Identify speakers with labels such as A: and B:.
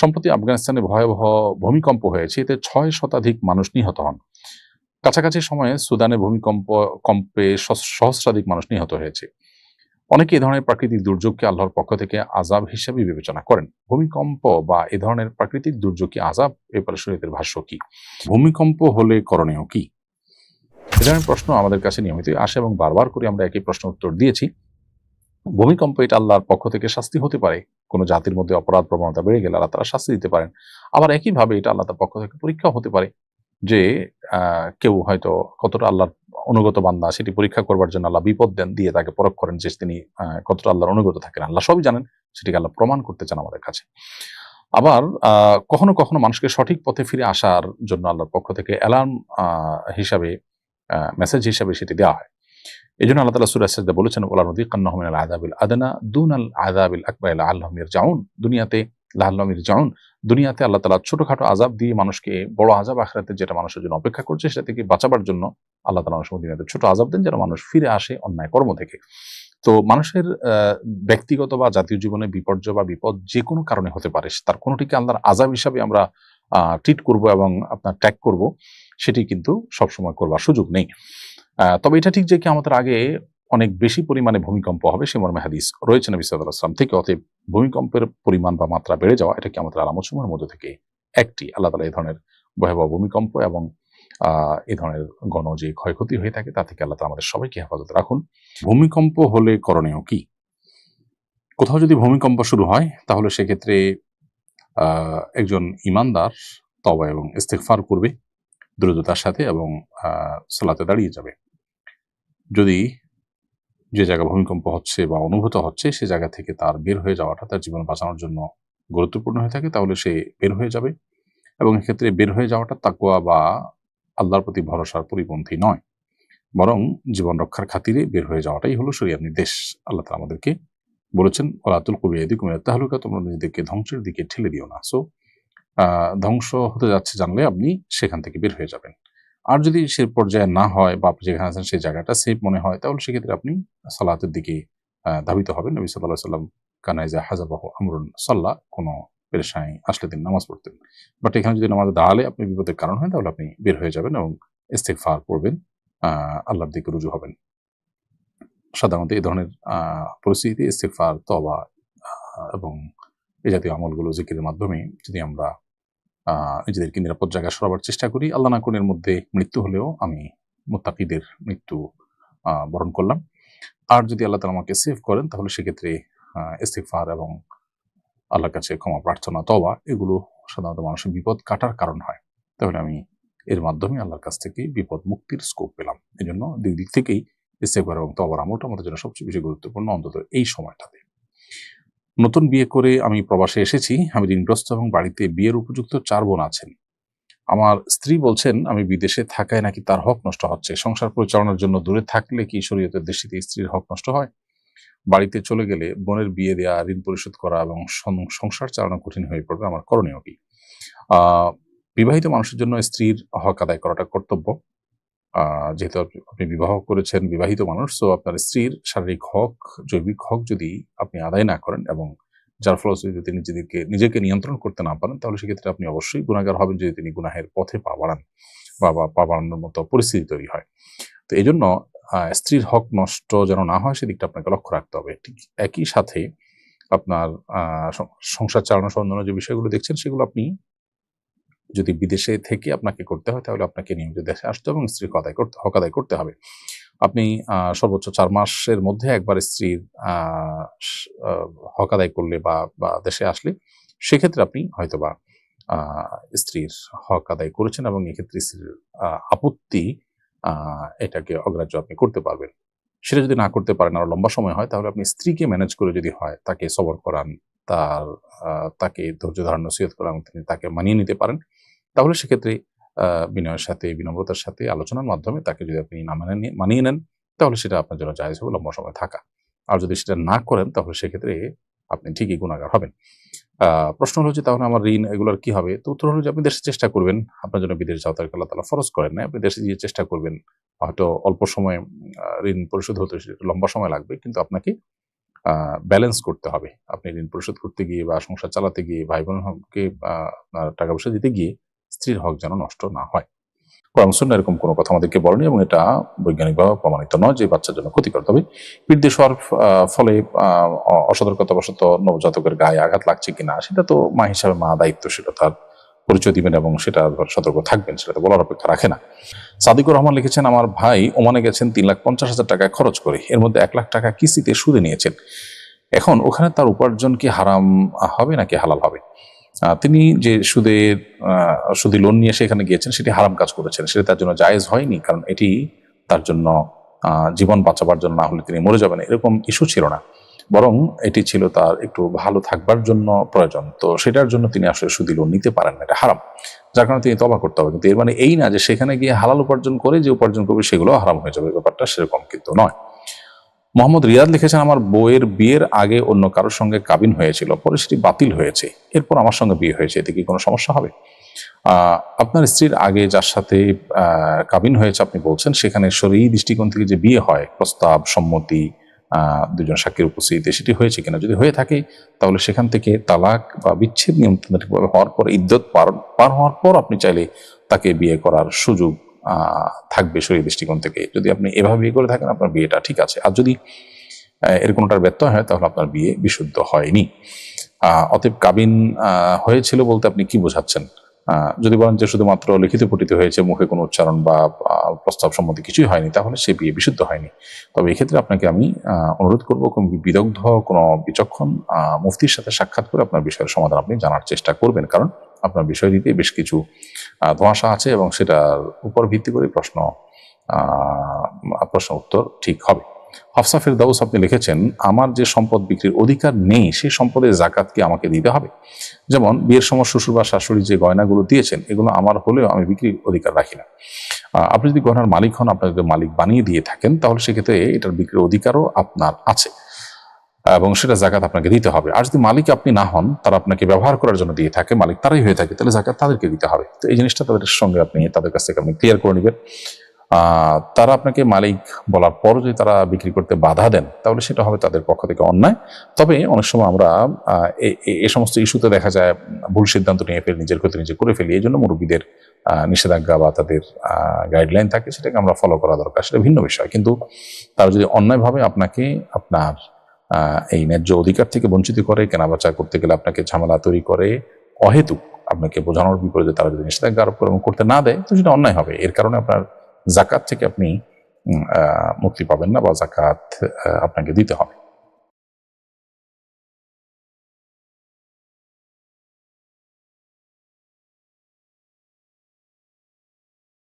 A: সম্প্রতি আফগানিস্তানে ভয়াবহ ভূমিকম্প হয়েছে, এতে ছয় শতাধিক মানুষ নিহত হন। কাছাকাছি সময়ে সুদানে ভূমিকম্প, কম্পে সহস্রাধিক মানুষ নিহত হয়েছে। অনেকে এ ধরনের প্রাকৃতিক দুর্যোগকে আল্লাহর পক্ষ থেকে আজাব হিসেবে বিবেচনা করেন। ভূমিকম্প বা এ ধরনের প্রাকৃতিক দুর্যোগ কি আজাব এবারে শরীয়তের ভাষ্য কি? ভূমিকম্প হলে করণীয় কি? এ ধরনের প্রশ্ন আমাদের কাছে নিয়মিত আসে এবং বারবার করে আমরা একই প্রশ্ন উত্তর দিয়েছি। ভূমিকম্প এটা আল্লাহর পক্ষ থেকে শাস্তি হতে পারে। কোনো জাতির মধ্যে অপরাধ প্রবণতা বেড়ে গেলে আল্লাহ তারা শাস্তি দিতে পারেন। আবার একইভাবে এটা আল্লাহ তার পক্ষ থেকে পরীক্ষা হতে পারে যে কেউ হয়তো কতটা আল্লাহর অনুগত বান্দা, সেটি পরীক্ষা করবার জন্য আল্লাহ বিপদ দেন, দিয়ে তাকে পরখ করেন যে তিনি কতটা আল্লাহর অনুগত থাকেন। আল্লাহ সবই জানেন, সেটিকে আল্লাহ প্রমাণ করতে চান আমাদের কাছে। আবার কখনো কখনো মানুষকে সঠিক পথে ফিরে আসার জন্য আল্লাহর পক্ষ থেকে অ্যালার্ম হিসাবে মেসেজ হিসাবে সেটি দেওয়া হয়। এই জন্য আল্লাহ তালা সুরাজ বলেছেন ওলা নদী কান্নাহমিন আদাবিল আদানা দুন আল আদাবিল আকবর আল্লাহমির জাউন দুনিয়াতে লাহমির জাউন দুনিয়াতে আল্লাহ তালা ছোটখাটো আজাব দিয়ে মানুষকে বড় আজাব আখরাতে যেটা মানুষের জন্য অপেক্ষা করছে, সেটা থেকে বাঁচাবার জন্য আল্লাহ তালা মানুষ দুনিয়াতে ছোট আজাব দেন, যেন মানুষ ফিরে আসে অন্যায় কর্ম থেকে। তো মানুষের ব্যক্তিগত বা জাতীয় জীবনে বিপর্যয় বা বিপদ যে কোনো কারণে হতে পারে, তার কোনোটিকে আল্লাহর আজাব হিসাবে আমরা ট্রিট করব এবং আপনার ট্যাগ করব, সেটি কিন্তু সবসময় করবার সুযোগ নেই। তবে এটা ঠিক যে কি আমাদের আগে অনেক বেশি পরিমাণে ভূমিকম্প হবে, সে মর্মে হাদিস রয়েছে নবী সাল্লাহ আসলাম থেকে। অতএব ভূমিকম্পের পরিমাণ বা মাত্রা বেড়ে যাওয়া, এটা কি আমাদের আলামত সমূহের মধ্যে থেকে একটি। আল্লাহ তালা এই ধরনের ভয়াবহ ভূমিকম্প এবং এই ধরনের গণ যে ক্ষয়ক্ষতি হয়ে থাকে, তা থেকে আল্লাহ তাআলা আমাদের সবাইকে হেফাজত রাখুন। ভূমিকম্প হলে করণীয় কি? কোথাও যদি ভূমিকম্প শুরু হয়, তাহলে সেক্ষেত্রে একজন ইমানদার তবা এবং ইস্তেগফার করবে, দ্রুততার সাথে এবং সালাতে দাঁড়িয়ে যাবে। যদি যে জায়গা ভূমিকম্প হচ্ছে বা অনুভূত হচ্ছে, সে জায়গা থেকে তার বের হয়ে যাওয়াটা তার জীবন বাঁচানোর জন্য গুরুত্বপূর্ণ হয়ে থাকে, তাহলে সে বের হয়ে যাবে। এবং এক্ষেত্রে বের হয়ে যাওয়াটা তাকুয়া বা আল্লাহর প্রতি ভরসার পরিপন্থী নয়। বরং জীবন রক্ষার খাতিরে বের হয়ে যাওয়াটাই হলো শরিয়ার নির্দেশ। আল্লাহ তাআলা আমাদেরকে বলেছেন ওলাতুল কবিয়াদি কুমির তাহলুকা তোমরা নিজেদেরকে ধ্বংসের দিকে ঠেলে দিও না। সো ধ্বংস হতে যাচ্ছে জানলে আপনি সেখান থেকে বের হয়ে যাবেন। আর যদি সে পর্যায়ে না হয় বা আপনি যেখানে আছেন সেই জায়গাটা সেফ মনে হয় তাহলে সেক্ষেত্রে আপনি সালাতের দিকে ধাবিত হবেন। নবী সাল্লাহ সাল্লাম কানাইজা হাজাবাহ আমরুন সাল্লাহ কোনো পেরেশানি আসলে তিনি নামাজ পড়তেন। বাট এখানে যদি নামাজ দাঁড়ালে আপনি বিপদের কারণ হয় তাহলে আপনি বের হয়ে যাবেন এবং ইস্তেগফার করবেন আহ, আল্লাহর দিকে রুজু হবেন। সাধারণত এই ধরনের পরিস্থিতিতে ইস্তেগফার তবা এবং এই জাতীয় আমলগুলো জিকিরের মাধ্যমে যদি আমরা নিজেদেরকে নিরাপদ জায়গায় সরাবার চেষ্টা করি। আল্লাহ না কোনের মধ্যে মৃত্যু হলেও আমি মোত্তাকিদের মৃত্যু বরণ করলাম। আর যদি আল্লাহ তালা আমাকে সেভ করেন তাহলে সেক্ষেত্রে আহ, ইস্তিগফার এবং আল্লাহর কাছে ক্ষমা প্রার্থনা তবা এগুলো সাধারণত মানুষের বিপদ কাটার কারণ হয়। তাহলে আমি এর মাধ্যমে আল্লাহর কাছ থেকে বিপদ মুক্তির স্কোপ পেলাম। এই জন্য দুই দিক থেকেই ইস্তেগফার এবং তবার আমলটা আমাদের জন্য সবচেয়ে বেশি গুরুত্বপূর্ণ অন্তত এই সময়টাতে। নতুন বিয়ে করে আমি প্রবাসে এসেছি, আমি ঋণগ্রস্ত এবং বাড়িতে বিয়ের উপযুক্ত চার বোন আছেন। আমার স্ত্রী বলছেন, আমি বিদেশে থাকায় নাকি তার হক নষ্ট হচ্ছে। সংসার পরিচালনার জন্য দূরে থাকলে কি শরীয়তের দৃষ্টিতে স্ত্রীর হক নষ্ট হয়? বাড়িতে চলে গেলে বোনের বিয়ে দেওয়া ঋণ পরিশোধ করা এবং সংসার চালানো কঠিন হয়ে পড়বে আমার করণীয় কি? বিবাহিত মানুষের জন্য স্ত্রীর হক আদায় করাটা কর্তব্য। যেহেতু আপনি- বিবাহ করেছেন, বিবাহিত মানুষ তো আপনার স্ত্রীর শারীরিক হক, জৈবিক হক যদি আপনি আদায় না করেন এবং যার ফলশ্রুতিতে তিনি নিজেদেরকে নিজেকে নিয়ন্ত্রণ করতে না পারেন, তাহলে সেক্ষেত্রে আপনি অবশ্যই গুণাগার হবেন যদি তিনি গুনাহের পথে পা বাড়ান বা বা পা বাড়ানোর মতো পরিস্থিতি তৈরি হয়। তো এই জন্য স্ত্রীর হক নষ্ট যেন না হয় সেদিকটা আপনাকে লক্ষ্য রাখতে হবে। ঠিক একই সাথে আপনার সংসার চালানো সহ যে বিষয়গুলো দেখছেন সেগুলো আপনি যদি বিদেশে থেকে আপনাকে করতে হয়, তাহলে আপনাকে নিয়মিত দেশে আসতে হবে এবং স্ত্রীর আদায় করতে, হক আদায় করতে হবে। আপনি সর্বোচ্চ চার মাসের মধ্যে একবার স্ত্রীর হক আদায় করলে বা বা দেশে আসলে, সেক্ষেত্রে আপনি হয়তোবা স্ত্রীর হক আদায় করেছেন এবং এক্ষেত্রে স্ত্রীর আপত্তি এটাকে অগ্রাহ্য আপনি করতে পারবেন। সেটা যদি না করতে পারেন, আরও লম্বা সময় হয়, তাহলে আপনি স্ত্রীকে ম্যানেজ করে যদি হয়, তাকে সবর করান, তার তাকে ধৈর্য ধারণ, নসিহত করান তিনি তাকে মানিয়ে নিতে পারেন। তাহলে সেক্ষেত্রে বিনয়ের সাথে, বিনম্রতার সাথে আলোচনার মাধ্যমে তাকে যদি আপনি না মানে মানিয়ে নেন, তাহলে সেটা আপনার জন্য জায়জ হবে, লম্বা সময় থাকা। আর যদি সেটা না করেন, তাহলে সেক্ষেত্রে আপনি ঠিকই গুণাগার হবেন। প্রশ্ন হলো যে তাহলে আমার ঋণ এগুলোর কি হবে? তো উত্তর হলো যে আপনি দেশে চেষ্টা করবেন, আপনার জন্য বিদেশ যাওয়া তাকে আল্লাহ তালা ফরজ করেন না আপনি দেশে গিয়ে চেষ্টা করবেন, হয়তো অল্প সময়ে ঋণ পরিশোধ হতে লম্বা সময় লাগবে, কিন্তু আপনাকে ব্যালেন্স করতে হবে। আপনি ঋণ পরিশোধ করতে গিয়ে বা সংসার চালাতে গিয়ে ভাই বোনকে আপনার টাকা পয়সা দিতে গিয়ে স্ত্রীর হক যেন নষ্ট না হয়। কোরআন সুন্নাহ এরকম কোনো কথা আমাদেরকে বলেনি এবং এটা বৈজ্ঞানিকভাবে প্রমাণিত নয় যে বাচ্চার জন্য ক্ষতিকর। তবে পিঠ হওয়ার ফলে অসতর্কতাবশত নবজাতকের গায়ে আঘাত লাগছে কিনা, সেটা তো মা হিসাবে মা দায়িত্বশীলতার পরিচয় দিবেন এবং সেটা ধর সতর্ক থাকবেন, সেটা তো বলার অপেক্ষা রাখে না। সাদিকুর রহমান লিখেছেন, আমার ভাই ওমানে গেছেন তিন লাখ পঞ্চাশ হাজার টাকা খরচ করে, এর মধ্যে এক লাখ টাকা কিস্তিতে সুদে নিয়েছেন। এখন ওখানে তার উপার্জন কি হারাম হবে নাকি হালাল হবে? তিনি যে আহ, সুদী লোন নিয়ে সেখানে গিয়েছেন সেটি হারাম কাজ করেছেন। সেটা তার জন্য জায়েজ হয়নি কারণ এটি তার জন্য জীবন বাঁচাবার জন্য না হলে তিনি মরে যাবেন এরকম ইস্যু ছিল না। বরং এটি ছিল তার একটু ভালো থাকবার জন্য প্রয়োজন। তো সেটার জন্য তিনি আসলে সুদী লোন নিতে পারেন না এটা হারাম। যার কারণে তিনি তবা করতে হবে। কিন্তু এর মানে এই না যে সেখানে গিয়ে হালাল উপার্জন করে যে উপার্জন করবে সেগুলো হারাম হয়ে যাবে ব্যাপারটা সেরকম কিন্তু নয়। মোহাম্মদ রিয়াদ লিখেছেন, আমার বইয়ের বিয়ের আগে অন্য কারোর সঙ্গে কাবিন হয়েছিল, পরে সেটি বাতিল হয়েছে। এরপর আমার সঙ্গে বিয়ে হয়েছে, এতে কি কোনো সমস্যা হবে? আপনার স্ত্রীর আগে যার সাথে কাবিন হয়েছে আপনি বলছেন, সেখানে শরীর দৃষ্টিকোণ থেকে যে বিয়ে হয়, প্রস্তাব, সম্মতি দুজন সাক্ষীর উপস্থিতিতে সেটি হয়েছে কিনা? যদি হয়ে থাকে, তাহলে সেখান থেকে তালাক বা বিচ্ছেদ নিয়ন্ত্রণভাবে হওয়ার পর ইদ্যত পার পার হওয়ার পর আপনি চাইলে তাকে বিয়ে করার সুযোগ থাকবে শরীর দৃষ্টিকোণ থেকে। যদি আপনি এভাবে বিয়ে করে থাকেন, আপনার বিয়েটা ঠিক আছে। আর যদি এর কোনোটার ব্যত্যয় হয়, তাহলে আপনার বিয়ে বিশুদ্ধ হয়নি। অতএব কাবিন হয়েছিল বলতে আপনি কি বোঝাচ্ছেন? যদি বলেন যে শুধুমাত্র লিখিত পঠিত হয়েছে, মুখে কোনো উচ্চারণ বা প্রস্তাব সম্মতি কিছুই হয়নি, তাহলে সে বিয়ে বিশুদ্ধ হয়নি। তবে এক্ষেত্রে আপনাকে আমি অনুরোধ করব, কোনো বিদগ্ধ, কোনো বিচক্ষণ মুফতির সাথে সাক্ষাৎ করে আপনার বিষয়ের সমাধান আপনি জানার চেষ্টা করবেন। কারণ আপনার বিষয়টিতে বেশ কিছু ধোঁয়াশা আছে এবং সেটার উপর ভিত্তি করে প্রশ্ন প্রশ্ন উত্তর ঠিক হবে। হাফসা ফেরদাউস আপনি লিখেছেন, আমার যে সম্পদ বিক্রির অধিকার নেই সেই সম্পদের জাকাত কি আমাকে দিতে হবে? যেমন, বিয়ের সময় শ্বশুর বা শাশুড়ি যে গয়নাগুলো দিয়েছেন, এগুলো আমার হলেও আমি বিক্রির অধিকার রাখি না। আপনি যদি গয়নার মালিক হন, আপনাকে মালিক বানিয়ে দিয়ে থাকেন, তাহলে সেক্ষেত্রে এটার বিক্রির অধিকারও আপনার আছে। এবং সেটা জাকাত আপনাকে দিতে হবে। আর যদি মালিক আপনি না হন, তারা আপনাকে ব্যবহার করার জন্য দিয়ে থাকে, মালিক তারাই হয়ে থাকে, তাহলে জাকাত তাদেরকে দিতে হবে। তো এই জিনিসটা তাদের সঙ্গে আপনি, তাদের কাছ থেকে আপনি ক্লিয়ার করে নেবেন। তারা আপনাকে মালিক বলার পর যদি তারা বিক্রি করতে বাধা দেন, তাহলে সেটা হবে তাদের পক্ষ থেকে অন্যায়। তবে অনেক সময় আমরা এ- সমস্ত ইস্যুতে দেখা যায়, ভুল সিদ্ধান্ত নিয়ে ফেলি, নিজের ক্ষতি নিজে করে ফেলি, এই জন্য মুরব্বীদের নিষেধাজ্ঞা বা তাদের গাইডলাইন থাকে, সেটাকে আমরা ফলো করা দরকার, সেটা ভিন্ন বিষয়। কিন্তু তারা যদি অন্যায়ভাবে আপনাকে, আপনার এই ন্যায্য অধিকার থেকে বঞ্চিত করে, কেনাবেচা করতে গেলে আপনাকে ঝামেলা তৈরি করে, অহেতুক আপনাকে বোঝানোর বিপরীতে তারা যদি নিষেধাজ্ঞা আরোপ করে করতে না দেয়, তো সেটা অন্যায় হবে। এর কারণে আপনার জাকাত থেকে আপনি মুক্তি পাবেন না বা জাকাত আপনাকে দিতে হবে।